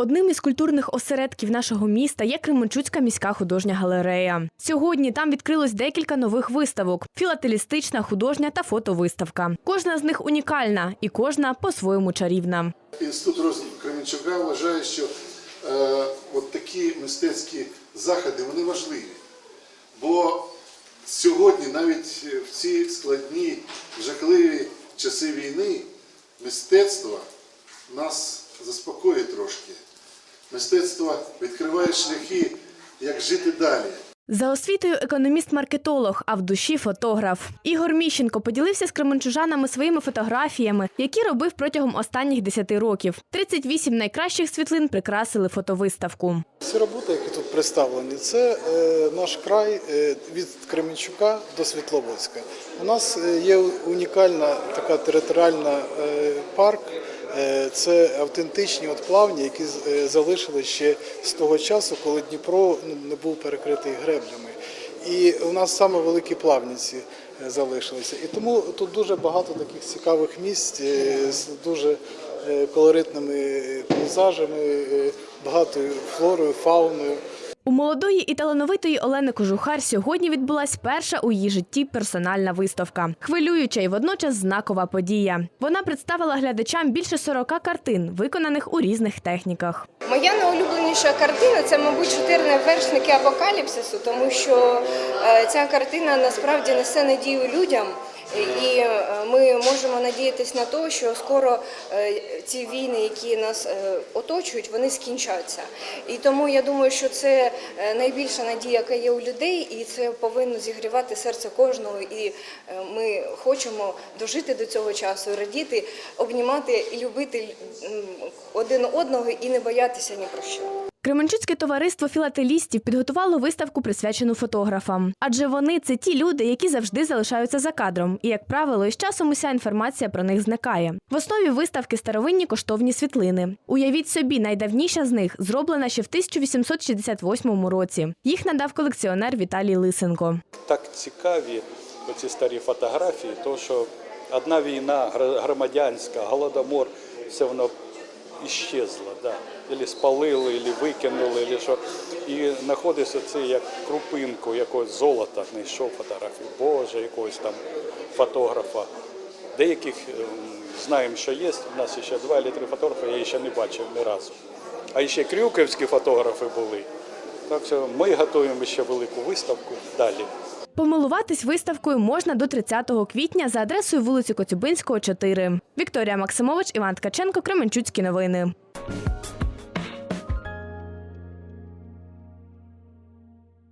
Одним із культурних осередків нашого міста є Кременчуцька міська художня галерея. Сьогодні там відкрилось декілька нових виставок: філателістична, художня та фотовиставка. Кожна з них унікальна і кожна по-своєму чарівна. Інститут розвитку Кременчука вважає, що е, от такі мистецькі заходи вони важливі. Бо сьогодні, навіть в ці складні, жахливі часи війни, мистецтво нас заспокоює трошки. Мистецтво відкриває шляхи, як жити далі. За освітою економіст-маркетолог, а в душі фотограф. Ігор Міщенко поділився з кременчужанами своїми фотографіями, які робив протягом останніх 10 років. 38 найкращих світлин прикрасили фотовиставку. Ці роботи, які тут представлені, це е, наш край е, від Кременчука до Світловодська. У нас е, є унікальна така територіальна е, парк. Е, Це автентичні от плавні, які е, залишили ще з того часу, коли Дніпро ну, не був перекритий греблями. І у нас саме великі плавниці е, залишилися. І тому тут дуже багато таких цікавих місць з дуже колоритними пейзажами, багатою флорою, фауною. У молодої і талановитої Олени Кожухар сьогодні відбулась перша у її житті персональна виставка. Хвилююча і водночас знакова подія. Вона представила глядачам більше 40 картин, виконаних у різних техніках. Моя найулюбленіша картина це, мабуть, чотири вершники апокаліпсису, тому що е, ця картина насправді несе надію людям. І е, ми можемо надіятися на те, що скоро е, ці війни, які нас е, оточують, вони скінчаться. І тому я думаю, що це найбільша надія, яка є у людей, і це повинно зігрівати серце кожного. І ми хочемо дожити до цього часу, радіти, обнімати і любити один одного і не боятися ні про що. Кременчуцьке товариство філателістів підготувало виставку, присвячену фотографам. Адже вони це ті люди, які завжди залишаються за кадром, і, як правило, із часом уся інформація про них зникає. В основі виставки старовинні коштовні світлини. Уявіть собі, найдавніша з них зроблена ще в 1868 році. Їх надав колекціонер Віталій Лисенко. так цікаві оці старі фотографії, то що одна війна громадянська, голодомор, все воно іщезло, да. Ілі спалили, ілі викинули, ілі що. І знаходиться це як крупинку якогось золота, знайшов фотографію, Боже, якогось там фотографа. Деяких знаємо, що є. У нас ще два або три фотографи, я ще не бачив ні разу. А ще крюківські фотографи були. Так що ми готуємо ще велику виставку далі. Помилуватись виставкою можна до 30 квітня за адресою вулиці Коцюбинського, 4. Вікторія Максимович, Іван Ткаченко, Кременчуцькі новини.